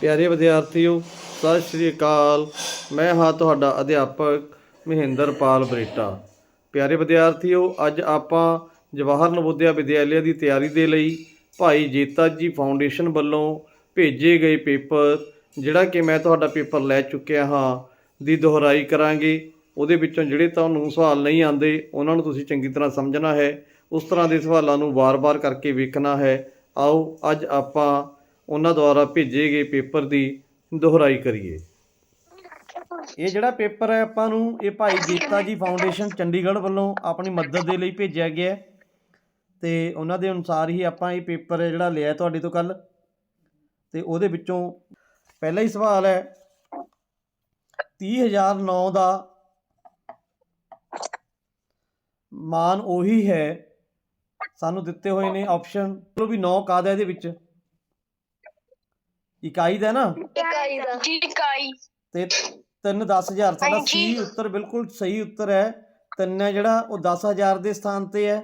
ਪਿਆਰੇ ਵਿਦਿਆਰਥੀਓ, ਸਤਿ ਸ਼੍ਰੀ ਅਕਾਲ। ਮੈਂ ਹਾਂ ਤੁਹਾਡਾ ਅਧਿਆਪਕ ਮਹਿੰਦਰਪਾਲ ਬਰੇਟਾ। ਪਿਆਰੇ ਵਿਦਿਆਰਥੀਓ, ਅੱਜ ਆਪਾਂ ਜਵਾਹਰ ਨਵੋਦਿਆ ਵਿਦਿਆਲਿਆ ਦੀ ਤਿਆਰੀ ਦੇ ਲਈ ਭਾਈ ਜੇਤਾ ਜੀ ਫਾਊਂਡੇਸ਼ਨ ਵੱਲੋਂ ਭੇਜੇ ਗਏ ਪੇਪਰ, ਜਿਹੜਾ ਕਿ ਮੈਂ ਤੁਹਾਡਾ ਪੇਪਰ ਲੈ ਚੁੱਕਿਆ ਹਾਂ, ਦੀ ਦੁਹਰਾਈ ਕਰਾਂਗੇ। ਉਹਦੇ ਵਿੱਚੋਂ ਜਿਹੜੇ ਤੁਹਾਨੂੰ ਸਵਾਲ ਨਹੀਂ ਆਉਂਦੇ, ਉਹਨਾਂ ਨੂੰ ਤੁਸੀਂ ਚੰਗੀ ਤਰ੍ਹਾਂ ਸਮਝਣਾ ਹੈ। ਉਸ ਤਰ੍ਹਾਂ ਦੇ ਸਵਾਲਾਂ ਨੂੰ ਵਾਰ-ਵਾਰ ਕਰਕੇ ਵੇਖਣਾ ਹੈ। ਆਓ, ਅੱਜ ਆਪਾਂ ਉਹਨਾਂ ਦੁਆਰਾ ਭੇਜੇ ਗਏ ਪੇਪਰ ਦੀ ਦੁਹਰਾਈ ਕਰੀਏ। ਇਹ ਜਿਹੜਾ ਪੇਪਰ ਹੈ, ਆਪਾਂ ਨੂੰ ਇਹ ਭਾਈ ਜੀਤਾ ਜੀ ਫਾਊਂਡੇਸ਼ਨ ਚੰਡੀਗੜ੍ਹ ਵੱਲੋਂ ਆਪਣੀ ਮਦਦ ਦੇ ਲਈ ਭੇਜਿਆ ਗਿਆ ਹੈ। ਤੇ ਉਹਨਾਂ ਦੇ ਅਨੁਸਾਰ ਹੀ ਆਪਾਂ ਇਹ ਪੇਪਰ ਜਿਹੜਾ ਲਿਆ ਤੁਹਾਡੇ ਤੋਂ ਕੱਲ ਤੇ ਉਹਦੇ ਵਿੱਚੋਂ ਪਹਿਲਾ ਹੀ ਸਵਾਲ ਹੈ 30009 ਦਾ ਮਾਨ ਉਹੀ ਹੈ ਸਾਨੂੰ ਦਿੱਤੇ ਹੋਏ ਨੇ ਆਪਸ਼ਨ ਚਲੋ ਵੀ 9 ਕਾਦਾ ਇਹਦੇ ਵਿੱਚ? ਇਕਾਈ ਦਾ ਨਾ? ਇਕਾਈ ਦਾ। ਜੀ ਇਕਾਈ। ਤੇ 3 10000 ਸਾਡਾ। ਸੀ ਉੱਤਰ ਬਿਲਕੁਲ ਸਹੀ ਉੱਤਰ ਹੈ। ਤਿੰਨ ਹੈ ਜਿਹੜਾ ਉਹ 10000 ਦੇ ਸਥਾਨ ਤੇ ਹੈ।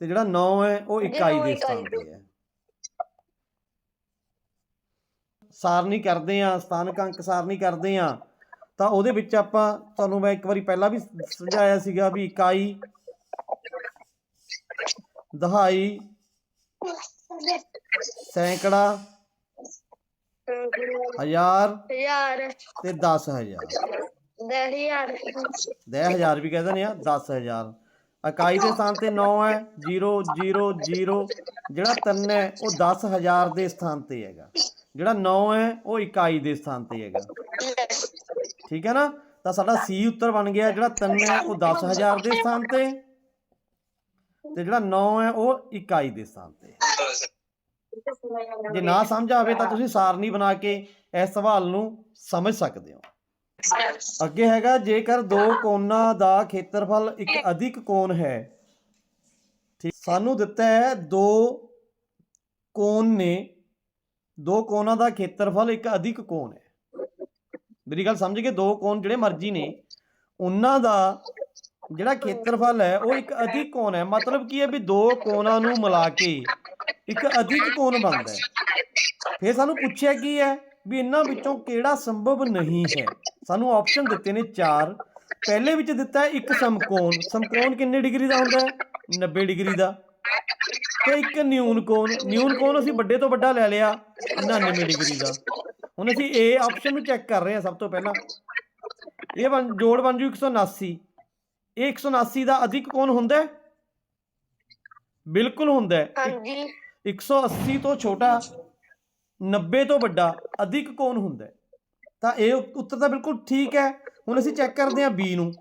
ਤੇ ਜਿਹੜਾ 9 ਹੈ ਉਹ ਇਕਾਈ ਦੇ ਸਥਾਨ ਤੇ ਹੈ। ਸਾਰਨੀ ਕਰਦੇ ਆ ਸਥਾਨਕ ਅੰਕ ਸਾਰਨੀ ਕਰਦੇ ਆ ਤਾਂ ਉਹਦੇ ਵਿੱਚ ਆਪਾਂ ਤੁਹਾਨੂੰ ਮੈਂ ਇੱਕ ਵਾਰੀ ਪਹਿਲਾਂ ਵੀ ਸਮਝਾਇਆ ਸੀਗਾ ਵੀ ਇਕਾਈ ਦਹਾਈ ਸੈਂਕੜਾ ਹਜ਼ਾਰ ਹਜ਼ਾਰ। ਤੇ 10000 ਦਸ ਹਜ਼ਾਰ। 10000 ਵੀ ਕਹਿੰਦੇ ਨੇ ਆ 10000 ਇਕਾਈ ਦੇ ਸਥਾਨ ਤੇ 9 ਹੈ 0 0 0 ਜਿਹੜਾ 3 ਹੈ ਉਹ 10000 ਦੇ ਸਥਾਨ ਤੇ ਹੈਗਾ। ਜਿਹੜਾ 9 ਹੈ ਉਹ ਇਕਾਈ ਦੇ ਸਥਾਨ ਤੇ ਹੈਗਾ। ਠੀਕ ਹੈ ਨਾ? ਤਾਂ ਸਾਡਾ ਸੀ ਉੱਤਰ ਬਣ ਗਿਆ ਜਿਹੜਾ 3 ਹੈ ਉਹ 10000 ਦੇ ਸਥਾਨ ਤੇ। ਤੇ ਜਿਹੜਾ 9 ਹੈ ਉਹ ਇਕਾਈ ਦੇ ਸਥਾਨ ਤੇ ਜੇ ਨਾ ਸਮਝ ਆਵੇ ਤਾਂ ਤੁਸੀਂ ਸਾਰਣੀ ਬਣਾ ਕੇ ਇਸ ਸਵਾਲ ਨੂੰ ਸਮਝ ਸਕਦੇ ਹੋ। ਅੱਗੇ ਹੈਗਾ ਜੇਕਰ ਦੋ ਕੋਣਾਂ ਦਾ ਖੇਤਰਫਲ ਇੱਕ ਅਧਿਕ ਕੋਣ ਹੈ ਠੀਕ ਸਾਨੂੰ ਦਿੱਤਾ ਹੈ ਦੋ ਕੋਣ ਨੇ ਦੋ ਕੋਣਾਂ ਦਾ ਖੇਤਰਫਲ ਇੱਕ ਅਧਿਕ ਕੋਣ ਹੈ। ਮੇਰੀ ਗੱਲ ਸਮਝ ਗਏ? ਦੋ ਕੋਣ ਜਿਹੜੇ ਮਰਜ਼ੀ ਨੇ ਉਹਨਾਂ ਦਾ ਜਿਹੜਾ ਖੇਤਰਫਲ ਹੈ ਉਹ ਇੱਕ ਅਧਿਕ ਕੋਣ ਹੈ। ਮਤਲਬ ਕੀ ਹੈ ਵੀ ਦੋ ਕੋਣਾਂ ਨੂੰ ਮਿਲਾ ਕੇ ਇੱਕ ਅਧਿਕ ਕੋਣ ਬਣਦਾ ਹੈ। ਫਿਰ ਸਾਨੂੰ ਪੁੱਛਿਆ ਕੀ ਹੈ ਵੀ ਇਹਨਾਂ ਵਿੱਚੋਂ ਕਿਹੜਾ ਸੰਭਵ ਨਹੀਂ ਹੈ? ਸਾਨੂੰ ਆਪਸ਼ਨ ਦਿੱਤੇ ਨੇ ਚਾਰ। ਪਹਿਲੇ ਵਿੱਚ ਦਿੱਤਾ ਹੈ ਇੱਕ ਸਮਕੋਣ। ਸਮਕੋਣ ਕਿੰਨੇ ਡਿਗਰੀ ਦਾ ਹੁੰਦਾ ਹੈ? 90 ਡਿਗਰੀ ਦਾ। ਤੇ ਇੱਕ ਨਿਊਨ ਕੋਣ। ਨਿਊਨ ਕੋਣ ਅਸੀਂ ਵੱਡੇ ਤੋਂ ਵੱਡਾ ਲੈ ਲਿਆ 99 ਡਿਗਰੀ ਦਾ। ਹੁਣ ਅਸੀਂ A ਆਪਸ਼ਨ ਨੂੰ ਚੈੱਕ ਕਰ ਰਹੇ ਹਾਂ ਸਭ ਤੋਂ ਪਹਿਲਾਂ। ਇਹ ਬਣ ਜੋੜ ਬਣ ਜੂ 179 ਇਹ 179 ਦਾ ਅਧਿਕ ਕੋਣ ਹੁੰਦਾ ਹੈ? ਬਿਲਕੁਲ ਹੁੰਦਾ ਹੈ। ਹਾਂਜੀ। 180 ਤੋਂ ਛੋਟਾ 90 ਤੋਂ ਵੱਡਾ ਅਧਿਕ ਕੋਣ ਹੁੰਦਾ ਹੈ? ਤਾਂ ਇਹ ਉੱਤਰ ਤਾਂ ਬਿਲਕੁਲ ਠੀਕ ਹੈ। ਹੁਣ ਅਸੀਂ ਚੈੱਕ ਕਰਦੇ ਹਾਂ B ਨੂੰ।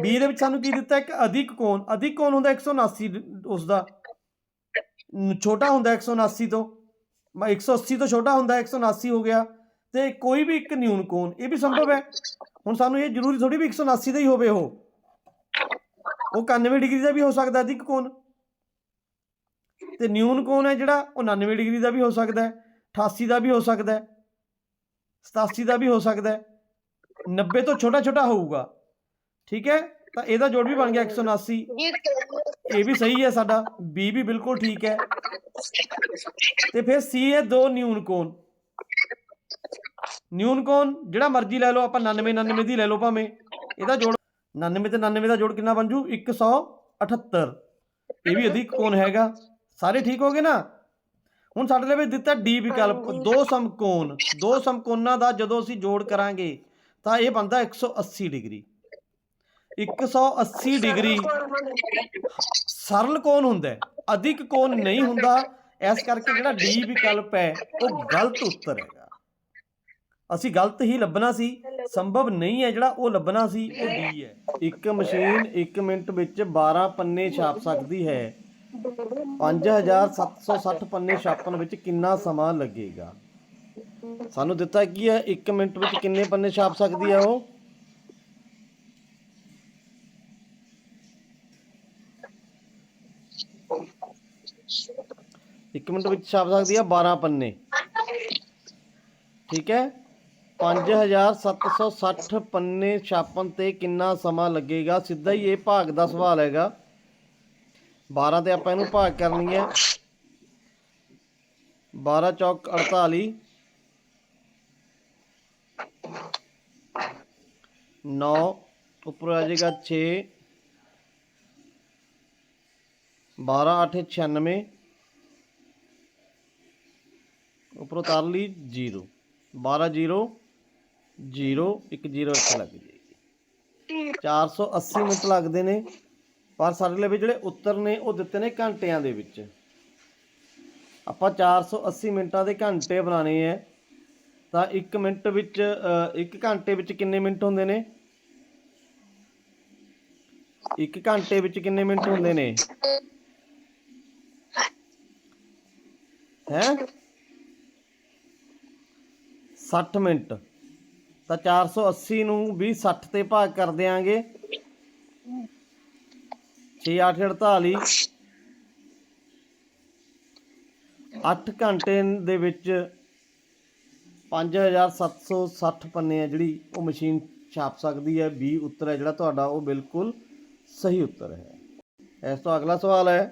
B ਦੇ ਵਿੱਚ ਸਾਨੂੰ ਕੀ ਦਿੱਤਾ ਇੱਕ ਅਧਿਕ ਕੋਣ ਅਧਿਕ ਕੋਣ ਹੁੰਦਾ 179 ਉਸ ਦਾ ਛੋਟਾ ਹੁੰਦਾ 179 ਤੋਂ। ਮ- 180 ਤੋਂ ਛੋਟਾ ਹੁੰਦਾ 179 ਹੋ ਗਿਆ। ਤੇ ਕੋਈ ਵੀ ਇੱਕ ਨਿਊਨ ਕੋਣ ਇਹ ਵੀ ਸੰਭਵ ਹੈ। ਹੁਣ ਸਾਨੂੰ ਇਹ ਜ਼ਰੂਰੀ ਥੋੜੀ ਵੀ 179 ਦਾ ਹੀ ਹੋਵੇ ਉਹ। ਉਹ 91 ਡਿਗਰੀ ਦਾ ਵੀ ਹੋ ਸਕਦਾ ਅਧਿਕ ਕੋਣ। ਤੇ ਨਿਊਨ ਕੋਣ ਹੈ ਜਿਹੜਾ, ਉਹ 99 ਡਿਗਰੀ ਦਾ ਵੀ ਹੋ ਸਕਦਾ ਹੈ 88 ਦਾ ਵੀ ਹੋ ਸਕਦਾ ਹੈ 87 ਦਾ ਵੀ ਹੋ ਸਕਦਾ ਹੈ 90 ਤੋਂ ਛੋਟਾ ਛੋਟਾ ਹੋਊਗਾ। ਠੀਕ ਹੈ? ਤਾਂ ਇਹਦਾ ਜੋੜ ਵੀ ਬਣ ਗਿਆ 179 ਜੀ ਇਹ ਵੀ ਸਹੀ ਹੈ ਸਾਡਾ। B ਵੀ ਬਿਲਕੁਲ ਠੀਕ ਹੈ। ਤੇ ਫਿਰ C ਹੈ ਦੋ ਨਿਊਨ ਕੋਣ। ਨਿਊਨ ਕੋਣ, ਜਿਹੜਾ ਮਰਜ਼ੀ ਲੈ ਲਓ, ਆਪਾਂ 99 99 ਦੀ ਲੈ ਲਓ ਭਾਵੇਂ। ਇਹਦਾ ਜੋੜ 99 ਤੇ 99 ਦਾ ਜੋੜ ਕਿੰਨਾ ਬਣ ਜੂ? 178 ਇਹ ਵੀ ਅਧਿਕ ਕੋਣ ਹੈਗਾ? ਸਾਰੇ ਠੀਕ ਹੋ ਗਏ ਨਾ? ਹੁਣ ਸਾਡੇ ਲਈ ਵੀ ਦਿੱਤਾ D ਵਿਕਲਪ। ਦੋ ਸਮਕੋਣ ਦੋ ਸਮਕੋਣਾਂ ਦਾ ਜਦੋਂ ਅਸੀਂ ਜੋੜ ਕਰਾਂਗੇ ਤਾਂ ਇਹ ਬਣਦਾ 180 ਡਿਗਰੀ। 180 ਡਿਗਰੀ ਸਰਲ ਕੋਣ ਹੁੰਦਾ? ਅਧਿਕ ਕੋਣ ਨਹੀਂ ਹੁੰਦਾ? ਇਸ ਕਰਕੇ ਜਿਹੜਾ ਡੀ ਵਿਕਲਪ ਹੈ ਉਹ ਗਲਤ ਉੱਤਰ ਹੈਗਾ। ਅਸੀਂ ਗਲਤ ਹੀ ਲੱਭਣਾ ਸੀ। ਸੰਭਵ ਨਹੀਂ ਹੈ ਜਿਹੜਾ ਉਹ ਲੱਭਣਾ ਸੀ ਉਹ ਡੀ ਹੈ। ਇੱਕ ਮਸ਼ੀਨ 1 ਮਿੰਟ ਵਿੱਚ 12 ਪੰਨੇ ਛਾਪ ਸਕਦੀ ਹੈ। 5760 ਪੰਨੇ ਛਾਪਣ ਵਿੱਚ ਕਿੰਨਾ ਸਮਾਂ ਲੱਗੇਗਾ? ਸਾਨੂੰ ਦਿੱਤਾ ਕੀ ਹੈ? 1 ਮਿੰਟ ਵਿੱਚ ਕਿੰਨੇ ਪੰਨੇ ਛਾਪ ਸਕਦੀ ਹੈ ਉਹ? ਇੱਕ ਮਿੰਟ ਵਿੱਚ ਛਾਪ ਸਕਦੀ ਆ 12 ਪੰਨੇ। ਠੀਕ ਹੈ? 5760 ਪੰਨੇ ਛਾਪਣ ਤੇ ਕਿੰਨਾ ਸਮਾਂ ਲੱਗੇਗਾ? ਸਿੱਧਾ ਹੀ ਇਹ ਭਾਗ ਦਾ ਸਵਾਲ ਹੈਗਾ। 12 ਤੇ ਆਪਾਂ ਇਹਨੂੰ ਭਾਗ ਕਰਨੀ ਹੈ। 12 ਚੌਕ 48 9 ਉੱਪਰ ਆ ਜਾਏਗਾ 6 12 8 96 ਉੱਪਰੋਂ ਉਤਾਰ ਲਈ 0 12 0 0 1 0 ਇੱਥੇ ਲੱਗ ਜਾਏਗੀ 480 ਮਿੰਟ ਲੱਗਦੇ ਨੇ, ਪਰ ਸਾਡੇ ਲਈ ਜਿਹੜੇ ਉੱਤਰ ਨੇ, ਉਹ ਦਿੱਤੇ ਨੇ ਘੰਟਿਆਂ ਦੇ ਵਿੱਚ। ਆਪਾਂ 480 ਮਿੰਟਾਂ ਦੇ ਘੰਟੇ ਬਣਾਣੇ ਹੈ। ਤਾਂ 1 ਮਿੰਟ ਵਿੱਚ 1 ਘੰਟੇ ਵਿੱਚ ਕਿੰਨੇ ਮਿੰਟ ਹੁੰਦੇ ਨੇ? 1 ਘੰਟੇ ਵਿੱਚ ਕਿੰਨੇ ਮਿੰਟ ਹੁੰਦੇ ਨੇ? ਹੈ? 60 ਮਿੰਟ। ਤਾਂ 480 ਨੂੰ ਵੀ 60 ਤੇ ਭਾਗ ਕਰ ਦਿਆਂਗੇ। 6 8 48 8 ਘੰਟੇ ਦੇ ਵਿੱਚ 5760 ਪੰਨੇ ਆ ਜਿਹੜੀ ਉਹ ਮਸ਼ੀਨ ਛਾਪ ਸਕਦੀ ਹੈ। 20 ਉੱਤਰ ਹੈ ਜਿਹੜਾ ਤੁਹਾਡਾ, ਉਹ ਬਿਲਕੁਲ ਸਹੀ ਉੱਤਰ ਹੈ। ਇਸ ਤੋਂ ਅਗਲਾ ਸਵਾਲ ਹੈ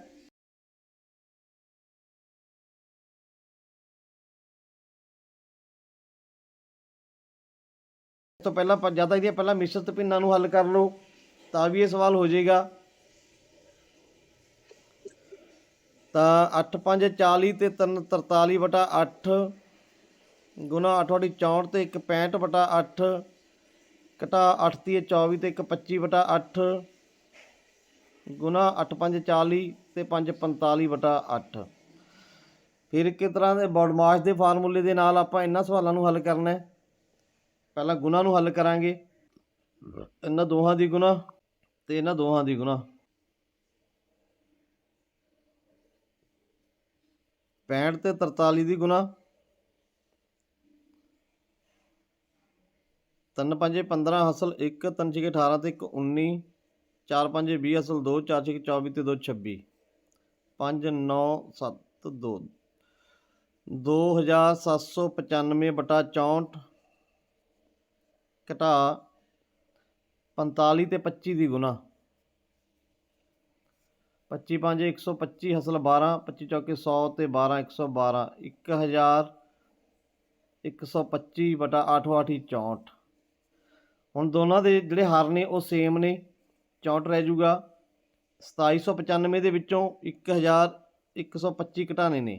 ਤੋਂ ਪਹਿਲਾਂ ਆਪਾਂ ਜ਼ਿਆਦਾ ਇਹਦੀਆਂ ਪਹਿਲਾਂ ਮਿਸ਼ਰਤ ਭਿੰਨਾਂ ਨੂੰ ਹੱਲ ਕਰ ਲਓ, ਤਾਂ ਵੀ ਇਹ ਸਵਾਲ ਹੋ ਜਾਏਗਾ। ਤਾਂ 8 5 40 ਤੇ 3 43 ਬਟਾ 8 ਗੁਣਾ 8 ਵਾਲੀ 64 ਤੇ 1 65 ਬਟਾ 8 ਘਟਾ 8 ਦੀ 24 ਤੇ 1 25 ਬਟਾ 8 ਗੁਣਾ 8 5 40 ਤੇ 5 45 ਬਟਾ 8 ਫਿਰ ਇੱਕ ਤਰ੍ਹਾਂ ਦੇ ਬੌਡਮਾਸ ਦੇ ਫਾਰਮੂਲੇ ਦੇ ਨਾਲ ਆਪਾਂ ਇਹਨਾਂ ਸਵਾਲਾਂ ਨੂੰ ਹੱਲ ਕਰਨਾ ਹੈ। ਪਹਿਲਾਂ ਗੁਣਾ ਨੂੰ ਹੱਲ ਕਰਾਂਗੇ। ਇਹਨਾਂ ਦੋਹਾਂ ਦੀ ਗੁਣਾ ਤੇ ਇਹਨਾਂ ਦੋਹਾਂ ਦੀ ਗੁਣਾ 65 ਤੇ 43 ਦੀ ਗੁਣਾ 3 5 15 ਹਸਲ 1 3 6 18 ਤੇ 1 19 4 5 20 ਹਸਲ 2 4 6 24 ਤੇ 2 26 5 9 7 2 2795 ਬਟਾ 64 ਘਟਾ 45 ਤੇ 25 ਦੀ ਗੁਣਾ। 25 5 125 ਹਸਲ 12 25 ਚੌਕੇ 100 ਤੇ 12 112 1000 125 ਬਟਾ 8 8 64 ਹੁਣ ਦੋਨਾਂ ਦੇ ਜਿਹੜੇ ਹਰ ਨੇ ਉਹ ਸੇਮ ਨੇ 64 ਰਹਿ ਜਾਊਗਾ 2795 ਦੇ ਵਿੱਚੋਂ 1125 ਘਟਾਣੇ ਨੇ।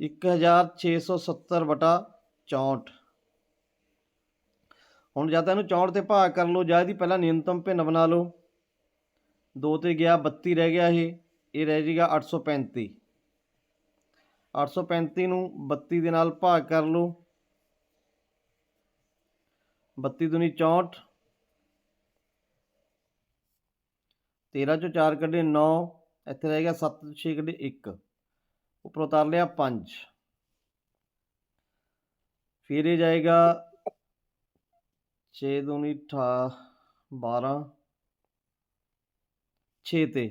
ਇੱਕ ਹਜ਼ਾਰ ਛੇ ਸੌ ਸੱਤਰ ਬਟਾ ਚੌਂਹਠ। ਹੁਣ ਜਾਂ ਤਾਂ ਇਹਨੂੰ ਚੌਂਹਠ ਤੇ ਭਾਗ ਕਰ ਲਓ, ਜਾਂ ਇਹਦੀ ਪਹਿਲਾਂ ਨਿਊਨਤਮ ਭਿੰਨ ਬਣਾ ਲਓ। ਦੋ ਤੇ ਗਿਆ 32 ਰਹਿ ਗਿਆ ਇਹ ਇਹ ਰਹਿ ਜਾਏਗਾ 835 835 ਨੂੰ 32 ਦੇ ਨਾਲ ਭਾਗ ਕਰ ਲਓ। 32 ਦੁਨੀ 64 13 ਚੋਂ 4 ਕੱਢੇ 9 ਇੱਥੇ ਰਹਿ ਗਿਆ 7 6 ਕੱਢੇ 1 ਉੱਪਰ ਉਤਾਰ ਲਿਆ 5 ਫਿਰ ਇਹ ਜਾਏਗਾ 6 ਦੂਣੀ 12 6 ਤੇ।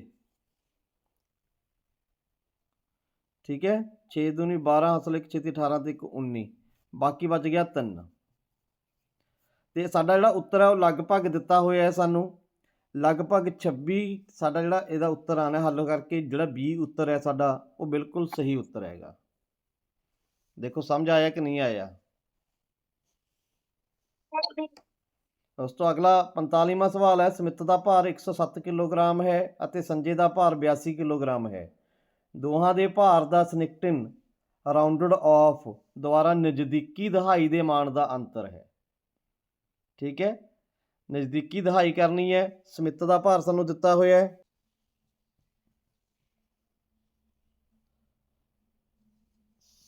ਠੀਕ ਹੈ? 6 ਦੂਣੀ 12 ਅਸਲ 1 6 ਤੇ 18 ਤੇ 1 19 ਬਾਕੀ ਬਚ ਗਿਆ 3 ਤੇ ਸਾਡਾ ਜਿਹੜਾ ਉੱਤਰ ਹੈ ਉਹ ਲਗਭਗ ਦਿੱਤਾ ਹੋਇਆ ਹੈ ਸਾਨੂੰ। ਲਗਭਗ 26 ਸਾਡਾ ਜਿਹੜਾ ਇਹਦਾ ਉੱਤਰ ਆਣਾ ਹੱਲ ਕਰਕੇ ਜਿਹੜਾ 20 ਉੱਤਰ ਹੈ ਸਾਡਾ, ਉਹ ਬਿਲਕੁਲ ਸਹੀ ਉੱਤਰ ਹੈਗਾ। ਦੇਖੋ, ਸਮਝ ਆਇਆ ਕਿ ਨਹੀਂ ਆਇਆ? ਉਸ ਤੋਂ ਅਗਲਾ 45ਵਾਂ ਸਵਾਲ ਹੈ, ਸਮਿਤ ਦਾ ਭਾਰ 107 ਕਿਲੋਗ੍ਰਾਮ ਹੈ ਅਤੇ ਸੰਜੇ ਦਾ ਭਾਰ 82 ਕਿਲੋਗ੍ਰਾਮ ਹੈ। ਦੋਹਾਂ ਦੇ ਭਾਰ ਦਾ ਸਨਿਕਟਨ ਰਾਉਂਡਡ ਆਫ ਦੁਆਰਾ ਨਜ਼ਦੀਕੀ ਦਹਾਈ ਦੇ ਮਾਨ ਦਾ ਅੰਤਰ ਹੈ। ਠੀਕ ਹੈ? ਨਜ਼ਦੀਕੀ ਦਹਾਈ ਕਰਨੀ ਹੈ। ਸਮਿਤ ਦਾ ਭਾਰ ਸਾਨੂੰ ਦਿੱਤਾ ਹੋਇਆ ਹੈ।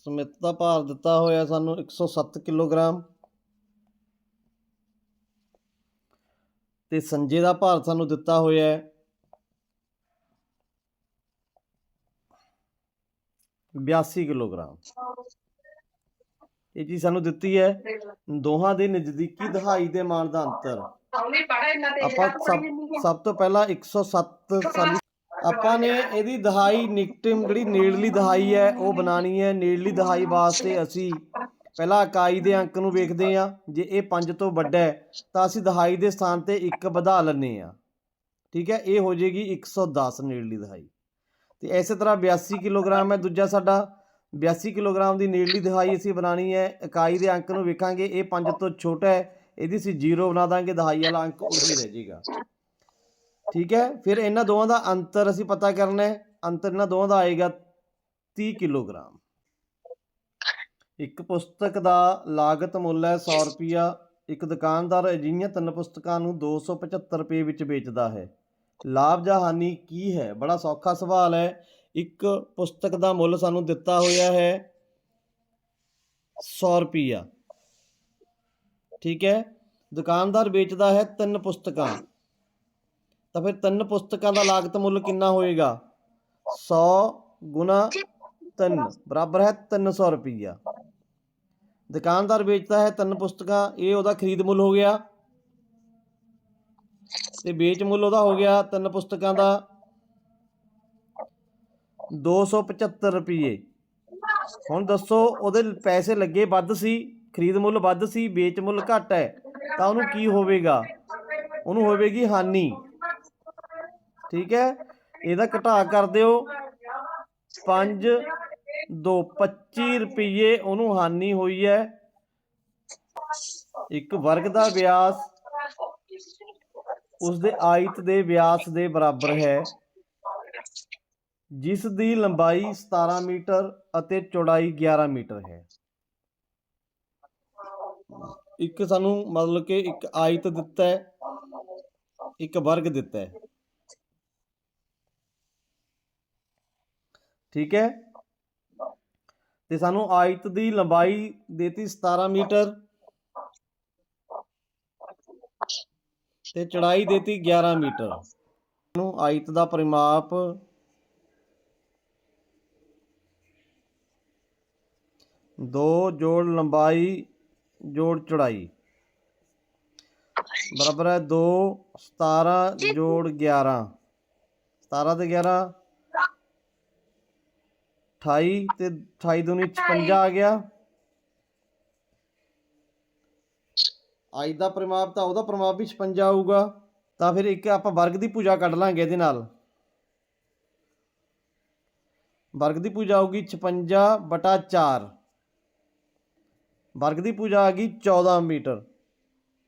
ਸਮਿਤ ਦਾ ਭਾਰ ਦਿੱਤਾ ਹੋਇਆ ਸਾਨੂੰ 107 ਕਿਲੋਗ੍ਰਾਮ। ਤੇ ਸੰਜੇ ਦਾ ਭਾਰ ਸਾਨੂੰ ਦਿੱਤਾ ਹੋਇਆ ਹੈ। 82 ਕਿਲੋਗ੍ਰਾਮ। ਇਹ ਚੀਜ਼ ਸਾਨੂੰ ਦਿੱਤੀ ਹੈ। ਦੋਹਾਂ ਦੇ ਨਜ਼ਦੀਕੀ ਦਹਾਈ ਦੇ ਮਾਨ ਦਾ ਅੰਤਰ ਆਪਾਂ ਸਭ ਸਭ ਤੋਂ ਪਹਿਲਾਂ 107 ਸਾਲੀ ਆਪਾਂ ਨੇ ਇਹਦੀ ਦਹਾਈ ਨਿਕਟਮ, ਜਿਹੜੀ ਨੇੜਲੀ ਦਹਾਈ ਹੈ, ਉਹ ਬਣਾਣੀ ਹੈ। ਨੇੜਲੀ ਦਹਾਈ ਵਾਸਤੇ ਅਸੀਂ ਪਹਿਲਾਂ ਇਕਾਈ ਦੇ ਅੰਕ ਨੂੰ ਵੇਖਦੇ ਆ ਜੇ ਇਹ 5 ਤੋਂ ਵੱਡਾ ਹੈ, ਤਾਂ ਅਸੀਂ ਦਹਾਈ ਦੇ ਸਥਾਨ ਤੇ 1 ਵਧਾ ਲੈਂਦੇ ਆ ਠੀਕ ਹੈ? ਇਹ ਹੋ ਜਾਏਗੀ 110 ਨੇੜਲੀ ਦਹਾਈ। ਤੇ ਇਸੇ ਤਰ੍ਹਾਂ 82 ਕਿਲੋਗ੍ਰਾਮ ਹੈ ਦੂਜਾ ਸਾਡਾ। 82 ਕਿਲੋਗ੍ਰਾਮ ਦੀ ਨੇੜਲੀ ਦਹਾਈ ਅਸੀਂ ਬਣਾਣੀ ਹੈ। ਇਕਾਈ ਦੇ ਅੰਕ ਨੂੰ ਵੇਖਾਂਗੇ। ਇਹ 5 ਤੋਂ ਛੋਟਾ ਹੈ। ਇਹਦੀ ਅਸੀਂ 0 ਬਣਾ ਦਾਂਗੇ। ਦਹਾਈ ਵਾਲਾ ਅੰਕ ਉਹੀ ਰਹਿ ਜਾਏਗਾ ਠੀਕ ਹੈ? ਫਿਰ ਇਹਨਾਂ ਦੋਵਾਂ ਦਾ ਅੰਤਰ ਅਸੀਂ ਪਤਾ ਕਰਨਾ ਹੈ। ਅੰਤਰ ਇਹਨਾਂ ਦੋਵਾਂ ਦਾ ਆਏਗਾ 30 ਕਿਲੋਗ੍ਰਾਮ। ਇੱਕ ਪੁਸਤਕ ਦਾ ਲਾਗਤ ਮੁੱਲ ਹੈ 100 ਰੁਪਿਆ ਇੱਕ ਦੁਕਾਨਦਾਰ ਅਜਿਹੀਆਂ ਤਿੰਨ ਪੁਸਤਕਾਂ ਨੂੰ 275 ਰੁਪਏ ਵਿੱਚ ਵੇਚਦਾ ਹੈ। ਲਾਭ ਜਾਂ ਹਾਨੀ ਕੀ ਹੈ? ਬੜਾ ਸੌਖਾ ਸਵਾਲ ਹੈ। ਇੱਕ ਪੁਸਤਕ ਦਾ ਮੁੱਲ ਸਾਨੂੰ ਦਿੱਤਾ ਹੋਇਆ ਹੈ 100 ਰੁਪਿਆ ਠੀਕ ਹੈ? ਦੁਕਾਨਦਾਰ ਵੇਚਦਾ ਹੈ ਤਿੰਨ ਪੁਸਤਕਾਂ। ਤਾਂ ਫਿਰ ਤਿੰਨ ਪੁਸਤਕਾਂ ਦਾ ਲਾਗਤ ਮੁੱਲ ਕਿੰਨਾ ਹੋਏਗਾ? 100 ਗੁਣਾ 3 ਬਰਾਬਰ ਹੈ 300 ਰੁਪਈਆ। ਦੁਕਾਨਦਾਰ ਵੇਚਦਾ ਹੈ ਤਿੰਨ ਪੁਸਤਕਾਂ, ਇਹ ਉਹਦਾ ਖਰੀਦ ਮੁੱਲ ਹੋ ਗਿਆ। ਤੇ ਵੇਚ ਮੁੱਲ ਉਹਦਾ ਹੋ ਗਿਆ ਤਿੰਨ ਪੁਸਤਕਾਂ ਦਾ 275 ਰੁਪਏ ਹੁਣ ਦੱਸੋ, ਉਹਦੇ ਪੈਸੇ ਲੱਗੇ ਵੱਧ ਸੀ, ਖਰੀਦ ਮੁੱਲ ਵੱਧ ਸੀ, ਵੇਚ ਮੁੱਲ ਘੱਟ ਹੈ, ਤਾਂ ਉਹਨੂੰ ਕੀ ਹੋਵੇਗਾ? ਉਹਨੂੰ ਹੋਵੇਗੀ ਹਾਨੀ। ਠੀਕ ਹੈ? ਇਹਦਾ ਘਟਾ ਕਰ ਦਿਓ। 5 2 25 ਰੁਪਏ ਉਹਨੂੰ ਹਾਨੀ ਹੋਈ ਹੈ। ਇੱਕ ਵਰਗ ਦਾ ਵਿਆਸ ਉਸ ਦੇ ਆਇਤ ਦੇ ਵਿਆਸ ਦੇ ਬਰਾਬਰ ਹੈ। ਜਿਸ ਦੀ ਲੰਬਾਈ 17 ਮੀਟਰ ਅਤੇ ਚੌੜਾਈ 11 ਮੀਟਰ ਹੈ। ਇੱਕ ਸਾਨੂੰ ਮਤਲਬ ਕਿ ਇੱਕ ਆਇਤ ਦਿੱਤਾ ਹੈ, ਇੱਕ ਵਰਗ ਦਿੱਤਾ ਹੈ। ਠੀਕ ਹੈ? ਤੇ ਸਾਨੂੰ ਆਇਤ ਦੀ ਲੰਬਾਈ ਦੇਤੀ 17 ਮੀਟਰ ਤੇ ਚੌੜਾਈ ਦੇਤੀ 11 ਮੀਟਰ। ਨੂੰ ਆਇਤ ਦਾ ਪਰਿਮਾਪ ਦੋ ਜੋੜ ਲੰਬਾਈ ਜੋੜ ਚੌੜਾਈ। ਬਰਾਬਰ ਹੈ 2 17 ਜੋੜ 11 17 ਤੇ 11 28 ਤੇ 28 ਦੂਣੀ 56 ਆ ਗਿਆ। ਅੱਜ ਦਾ ਪਰਿਮਾਪ ਤਾਂ ਉਹਦਾ ਪਰਿਮਾਪ ਵੀ 56 ਆਊਗਾ ਤਾਂ ਫਿਰ ਇੱਕ ਆਪਾਂ ਵਰਗ ਦੀ ਪੂਜਾ ਕੱਢ ਲਾਂਗੇ ਇਹਦੇ ਨਾਲ। ਵਰਗ ਦੀ ਪੂਜਾ ਆਊਗੀ 56 ਬਟਾ 4 ਵਰਗ ਦੀ ਪੂਜਾ ਆ ਗਈ 14 ਮੀਟਰ।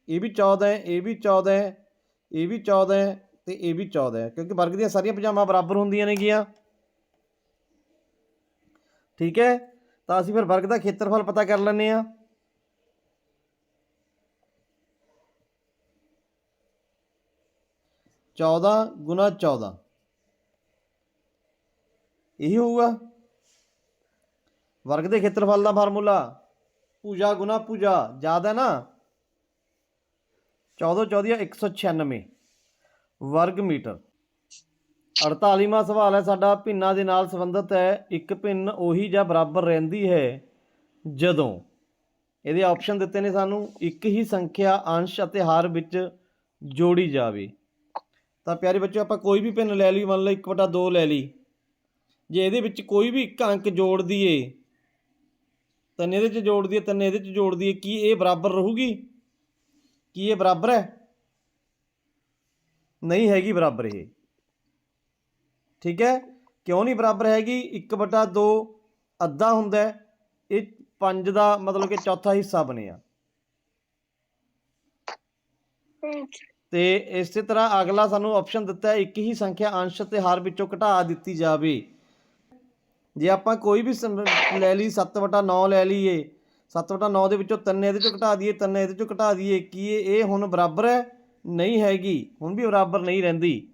ਇਹ ਵੀ 14 ਹੈ, ਇਹ ਵੀ 14 ਹੈ, ਇਹ ਵੀ 14 ਹੈ ਤੇ ਇਹ ਵੀ 14 ਹੈ। ਕਿਉਂਕਿ ਵਰਗ ਦੀਆਂ ਸਾਰੀਆਂ ਪਜਾਮਾਂ ਬਰਾਬਰ ਹੁੰਦੀਆਂ ਨੇਗੀਆਂ ਠੀਕ ਹੈ? ਤਾਂ ਅਸੀਂ ਫਿਰ ਵਰਗ ਦਾ ਖੇਤਰਫਲ ਪਤਾ ਕਰ ਲੈਂਦੇ ਆ ਚੌਦਾਂ ਗੁਣਾ 14 ਇਹੀ ਹੋਊਗਾ। ਵਰਗ ਦੇ ਖੇਤਰਫਲ ਦਾ ਫਾਰਮੂਲਾ। ਪੂਜਾ ਗੁਣਾ ਪੂਜਾ, ਯਾਦ ਹੈ ਨਾ? 14 14 196 ਵਰਗ ਮੀਟਰ। 48ਵਾਂ ਸਵਾਲ ਹੈ ਸਾਡਾ, ਭਿੰਨਾਂ ਦੇ ਨਾਲ ਸੰਬੰਧਿਤ ਹੈ, ਇੱਕ ਭਿੰਨ ਉਹੀ ਜਾਂ ਬਰਾਬਰ ਰਹਿੰਦੀ ਹੈ, ਜਦੋਂ। ਇਹਦੇ ਆਪਸ਼ਨ ਦਿੱਤੇ ਨੇ ਸਾਨੂੰ, ਇੱਕ ਹੀ ਸੰਖਿਆ, ਅੰਸ਼ ਅਤੇ ਹਾਰ ਵਿੱਚ ਜੋੜੀ ਜਾਵੇ। ਤਾਂ ਪਿਆਰੇ ਬੱਚਿਓ, ਆਪਾਂ ਕੋਈ ਵੀ ਭਿੰਨ ਲੈ ਲਈ, ਮੰਨ ਲਓ 1/2 ਲੈ ਲਈ। ਜੇ ਇਹਦੇ ਵਿੱਚ ਕੋਈ ਵੀ ਇੱਕ ਅੰਕ ਜੋੜ ਦਈਏ ਤਿੰਨ ਇਹਦੇ 'ਚ ਜੋੜ ਦਈਏ ਤਿੰਨ ਇਹਦੇ 'ਚ ਜੋੜ ਦਈਏ ਕੀ ਇਹ ਬਰਾਬਰ ਰਹੂਗੀ? ਕੀ ਇਹ ਬਰਾਬਰ ਹੈ? ਨਹੀਂ ਹੈਗੀ ਬਰਾਬਰ ਇਹ। ਠੀਕ ਹੈ? ਕਿਉਂ ਨਹੀਂ ਬਰਾਬਰ ਹੈਗੀ? 1/2 ਅੱਧਾ ਹੁੰਦਾ ਇਹ 5 ਦਾ ਮਤਲਬ ਕਿ ਚੌਥਾ ਹਿੱਸਾ ਬਣਿਆ ਤੇ ਇਸੇ ਤਰ੍ਹਾਂ ਅਗਲਾ ਸਾਨੂੰ ਆਪਸ਼ਨ ਦਿੱਤਾ ਹੈ ਇੱਕ ਹੀ ਸੰਖਿਆ ਅੰਸ਼ ਤੇ ਹਰ ਵਿੱਚੋਂ ਘਟਾ ਦਿੱਤੀ ਜਾਵੇ। ਜੇ ਆਪਾਂ ਕੋਈ ਵੀ ਸਮ- ਲੈ ਲਈ 7/9 ਲੈ ਲਈਏ 7/9 ਦੇ ਵਿੱਚੋਂ ਤਿੰਨ ਇਹਦੇ ਚੋਂ ਘਟਾ ਦਈਏ, ਤਿੰਨ ਇਹਦੇ ਚੋਂ ਘਟਾ ਦਈਏ, ਕੀ ਇਹ ਇਹ ਹੁਣ ਬਰਾਬਰ ਹੈ? ਨਹੀਂ ਹੈਗੀ। ਹੁਣ ਵੀ ਬਰਾਬਰ ਨਹੀਂ ਰਹਿੰਦੀ।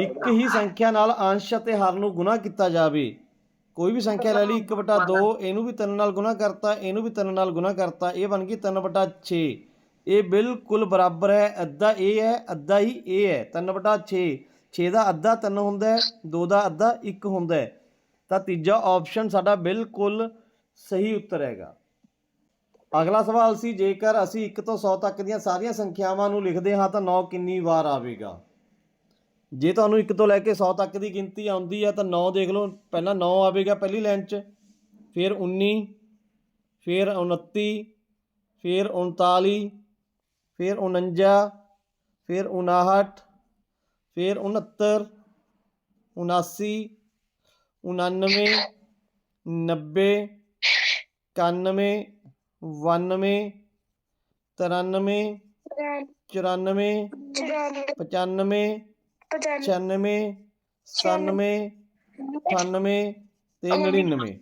ਇੱਕ ਹੀ ਸੰਖਿਆ ਨਾਲ ਅੰਸ਼ ਅਤੇ ਹਰ ਨੂੰ ਗੁਣਾ ਕੀਤਾ ਜਾਵੇ। ਕੋਈ ਵੀ ਸੰਖਿਆ ਲੈ ਲਈ 1/2 ਇਹਨੂੰ ਵੀ 3 ਨਾਲ ਗੁਣਾ ਕਰਤਾ, ਇਹਨੂੰ ਵੀ 3 ਨਾਲ ਗੁਣਾ ਕਰਤਾ, ਇਹ ਬਣ ਗਈ 3/6 ਇਹ ਬਿਲਕੁਲ ਬਰਾਬਰ ਹੈ। ਅੱਧਾ ਇਹ ਹੈ, ਅੱਧਾ ਹੀ ਇਹ ਹੈ। 3/6 6 ਦਾ ਅੱਧਾ 3 ਹੁੰਦਾ ਹੈ 2 ਦਾ ਅੱਧਾ 1 ਹੁੰਦਾ ਹੈ। ਤਾਂ ਤੀਜਾ ਆਪਸ਼ਨ ਸਾਡਾ ਬਿਲਕੁਲ ਸਹੀ ਉੱਤਰ ਹੈਗਾ। ਅਗਲਾ ਸਵਾਲ ਸੀ, ਜੇਕਰ ਅਸੀਂ 1 ਤੋਂ 100 ਤੱਕ ਦੀਆਂ ਸਾਰੀਆਂ ਸੰਖਿਆਵਾਂ ਨੂੰ ਲਿਖਦੇ ਹਾਂ, ਤਾਂ 9 ਕਿੰਨੀ ਵਾਰ ਆਵੇਗਾ? ਜੇ ਤੁਹਾਨੂੰ 1 ਤੋਂ ਲੈ ਕੇ 100 ਤੱਕ ਦੀ ਗਿਣਤੀ ਆਉਂਦੀ ਹੈ, ਤਾਂ 9 ਦੇਖ ਲਓ। ਪਹਿਲਾਂ 9 ਆਵੇਗਾ ਪਹਿਲੀ ਲਾਈਨ 'ਚ, ਫਿਰ 19 ਫਿਰ 29 ਫਿਰ 39 ਫਿਰ 49 ਫਿਰ 59 ਫਿਰ 69 79 99 90 91 92 93 94 95 96 97 98 ਤੇ 99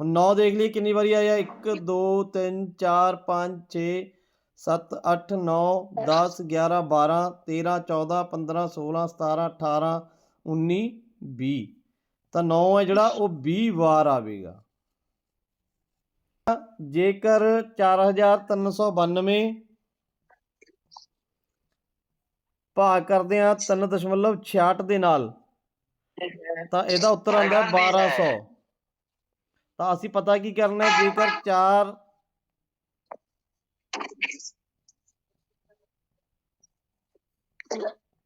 ਹੁਣ 9 ਦੇਖ ਲਈ ਕਿੰਨੀ ਵਾਰੀ ਆਇਆ। 1 2 3 4 5 6 7 8 9 10 11 12 13 14 15 16 17 18 19 20 ਤਾਂ 9 ਹੈ ਜਿਹੜਾ, ਉਹ 20 ਵਾਰ ਆਵੇਗਾ। ਜੇਕਰ 4392 ਭਾਗ ਕਰਦੇ ਆ 3.66 ਦੇ ਨਾਲ, ਤਾਂ ਇਹਦਾ ਉੱਤਰ ਆਉਂਦਾ 1200 ਤਾਂ ਅਸੀਂ ਪਤਾ ਕੀ ਕਰਨਾ ਹੈ, ਜੇਕਰ 4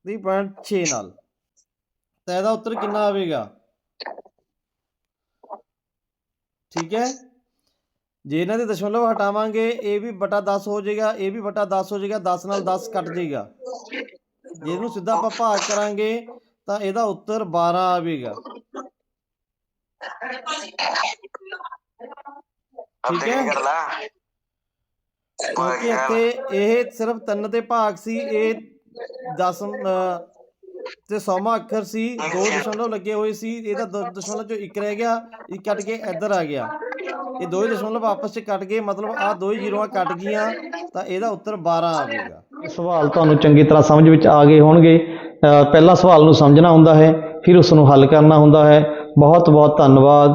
ਦੀ ਪੁਆਇੰਟ 6 ਨਾਲ। ਤਾਂ ਇਹਦਾ ਉੱਤਰ ਕਿੰਨਾ ਆਵੇਗਾ? ਠੀਕ ਹੈ। ਜੇ ਇਹਨਾਂ ਦੇ ਦਸ਼ਮਲਵ ਹਟਾਵਾਂਗੇ ਇਹ ਵੀ ਬਟਾ 10 ਹੋ ਜਾਏਗਾ ਇਹ ਵੀ ਬਟਾ 10 ਹੋ ਜਾਏਗਾ 10 ਨਾਲ 10 ਕੱਟ ਜਾਏਗਾ। ਜੇ ਇਹਨੂੰ ਸਿੱਧਾ ਆਪਾਂ ਭਾਗ ਕਰਾਂਗੇ ਤਾਂ ਇਹਦਾ ਉੱਤਰ 12 ਆਵੇਗਾ। ਠੀਕ ਹੈ। ਕਿਉਂਕਿ ਇੱਥੇ ਇਹ ਸਿਰਫ ਤਿੰਨ ਦੇ ਭਾਗ ਸੀ ਇਹ 10 ਤੇ ਸੌਮਾ ਅੱਖਰ ਸੀ ਦੋ ਦਸ਼ਮਲਵ ਲੱਗੇ ਹੋਏ ਸੀ ਇਹਦਾ ਦੋ ਦਸ਼ਮਲਵ ਚੋਂ ਇੱਕ ਰਹਿ ਗਿਆ ਇੱਕ ਕੱਟ ਕੇ ਇੱਧਰ ਆ ਗਿਆ। ਇਹ ਦੋਵੇਂ ਦਸ਼ਮਲਵ ਆਪਸ ਚ ਕੱਟ ਗਏ ਮਤਲਬ ਆ ਦੋ ਹੀ ਜ਼ੀਰੋਆਂ ਕੱਟ ਗਈਆਂ ਤਾਂ ਇਹਦਾ ਉੱਤਰ 12 ਆਵੇਗਾ ਸਵਾਲ ਤੁਹਾਨੂੰ ਚੰਗੀ ਤਰ੍ਹਾਂ ਸਮਝ ਵਿੱਚ ਆ ਗਏ ਹੋਣਗੇ। ਪਹਿਲਾਂ ਸਵਾਲ ਨੂੰ ਸਮਝਣਾ ਹੁੰਦਾ ਹੈ ਫਿਰ ਉਸ ਨੂੰ ਹੱਲ ਕਰਨਾ ਹੁੰਦਾ ਹੈ। ਬਹੁਤ ਬਹੁਤ ਧੰਨਵਾਦ।